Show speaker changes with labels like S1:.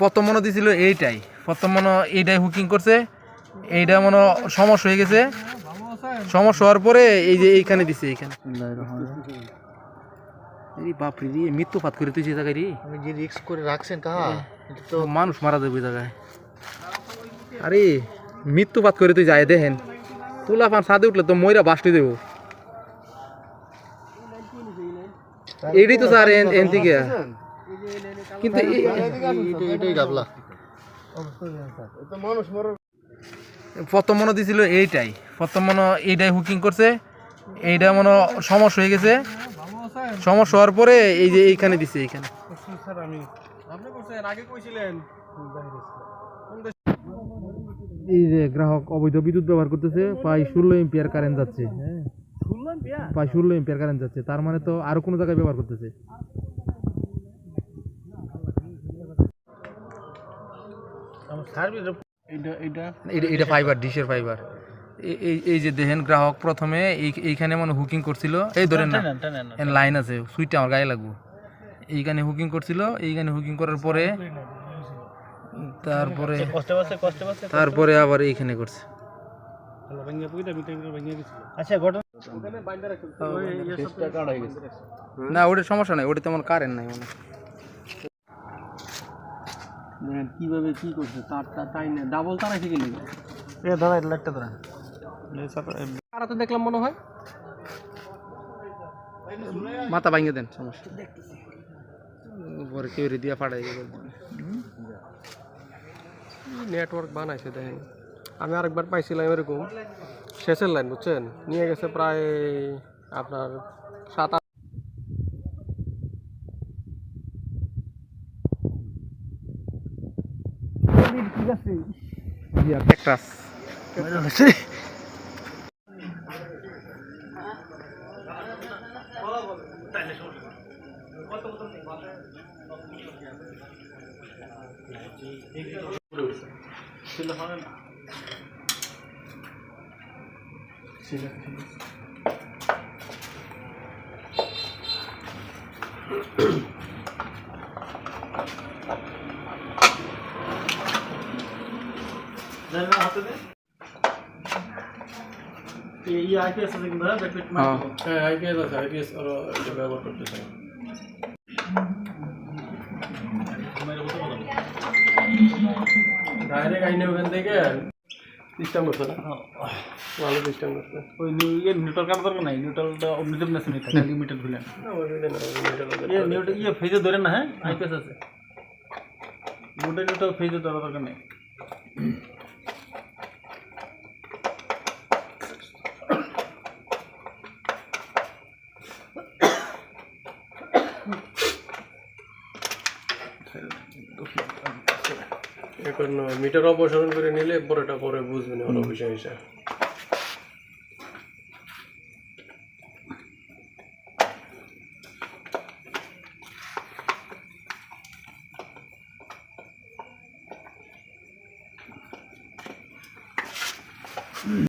S1: প্রথম মনে দিছিল এইটাই। প্রথম মনে এইটাই হুকিং করছে এইটা মনে সমস্যা হয়ে গেছে। সমস্যা হওয়ার পরে এই যে এইখানে দিছে এইখানে। এই রে করে তুই যে জায়গায় রে।
S2: যে রিক্স করে রাখছেন কাহা? তো
S1: তো মানুষ মারা যাবে ওই জায়গায়। আরে মৃত্যুপাত করে তুই যায় দেখেন। তুলা পান সাদে উঠলে তো ময়রা বাসটি দেবো এইটাই তো স্যার এন থেকে কিন্তু
S2: এটাই গাবলা।
S1: প্রথম মনে দিছিল এইটাই। প্রথম মনে এইটাই হুকিং করছে। এইটা মনে সমস্যা হয়ে গেছে। সমস্যা হওয়ার পরে এই যে এইখানে দিছে এইখানে। এই যে গ্রাহক অবৈধ বিদ্যুৎ ব্যবহার করতেছে প্রায় ষোলো এম্পিয়ার কারেন্ট যাচ্ছে হ্যাঁ। প্রায় ষোলো এম্পিয়ার কারেন্ট যাচ্ছে তার মানে তো আরও কোনো জায়গায় ব্যবহার করতেছে। এটা? এটা ফাইবার ডিশের ফাইবার এই এই যে দেখেন গ্রাহক প্রথমে এইখানে মানে হুকিং করছিল। এই ধরেন না লাইন আছে সুইচটা আমার গায়ে লাগবো। এইখানে হুকিং করছিল এইখানে হুকিং করার পরে তারপরে তারপরে আবার এইখানে করছে।
S2: আচ্ছা
S1: না ওটা সমস্যা নাই ওটা তেমন কারেন্ট নাই মানে
S2: কীভাবে কি করছে? তারটা তাই না? ডাবল তার গেলে এ ধরা একটা ধরা তারা তো দেখলাম মনে হয়।
S1: মাথা ভাঙে দেন সমস্যা পরে কেউ দিয়া ফাটাই
S3: নেটওয়ার্ক বানাইছে দেখেন। আমি আরেকবার পাইছিলাম এরকম। শেষের লাইন বুঝছেন? নিয়ে গেছে প্রায় আপনার সাত
S1: ক্যাকটাস
S3: আইপিএস আছে? আইপিএস আরও এটা ব্যবহার ডাইরেক্ট আইনে ওখান থেকে সিস্টেম করছে না? ভালো সিস্টেম করছে।
S2: ওই নিউট্রাল কাটা দরকার নাই? নিউট্রালটা অমনিতে না শুনে থাকে লিমিটেড
S3: না
S2: ইয়ে নিউট্রাল ফেজে ধরেন না হ্যাঁ? আইপিএস আছে। দুটো নিউট্রাল ফেজে ধরা দরকার নেই।
S3: এখন মিটার অপসারণ করে নিলে পরেটা পরে বুঝবেন ওর বিষয় হিসাবে